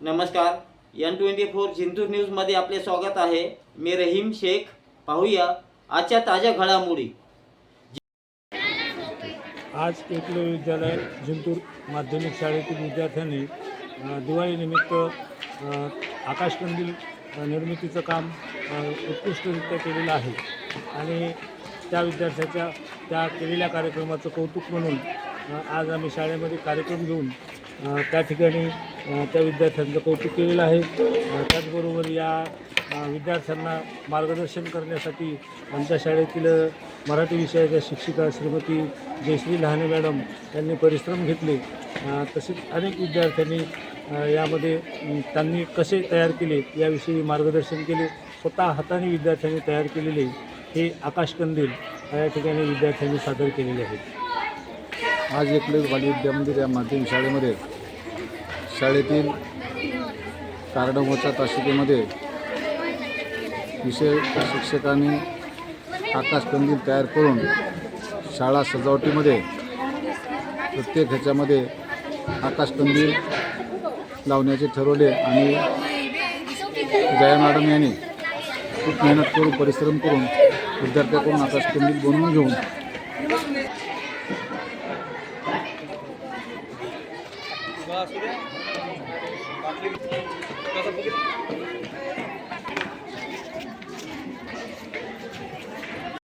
नमस्कार N twenty four Jintur न्यूजमध्ये आपले स्वागत आहे. मी रहीम शेख. पाहूया आजच्या ताज्या घडामोडी. आज एकलव्य विद्यालय जिंतूर माध्यमिक शाळेतील विद्यार्थ्यांनी दिवाळीनिमित्त आकाशकंदील निर्मितीचं काम उत्कृष्टरित्या केलेलं आहे. आणि त्या विद्यार्थ्याच्या त्या केलेल्या कार्यक्रमाचं कौतुक म्हणून आज आम्ही शाळेमध्ये कार्यक्रम घेऊन त्या ठिकाणी त्या विद्यार्थ्यांचं कौतुक केलेलं आहे. त्याचबरोबर या विद्यार्थ्यांना मार्गदर्शन करण्यासाठी आमच्या शाळेतील मराठी विषयाच्या शिक्षिका श्रीमती जयश्री लहाने मॅडम यांनी परिश्रम घेतले. तसेच अनेक विद्यार्थ्यांनी यामध्ये त्यांनी कसे तयार केले याविषयी मार्गदर्शन केले. स्वतः हाताने विद्यार्थ्यांनी तयार केलेले हे आकाशकंदील या ठिकाणी विद्यार्थ्यांनी सादर केलेले आहेत. आज एकलेच बाल विद्यामंदिर या माध्यम शाळेमध्ये शाळेतील कारडमोच्या तासिकेमध्ये विषय शिक्षकांनी आकाशकंदील तयार करून शाळा सजावटीमध्ये प्रत्येक ह्याच्यामध्ये आकाशकंदील लावण्याचे ठरवले आणि जया मॅडम यांनी खूप मेहनत करून परिश्रम करून विद्यार्थ्याकडून आकाशकंदील बनवून घेऊन বাসুরে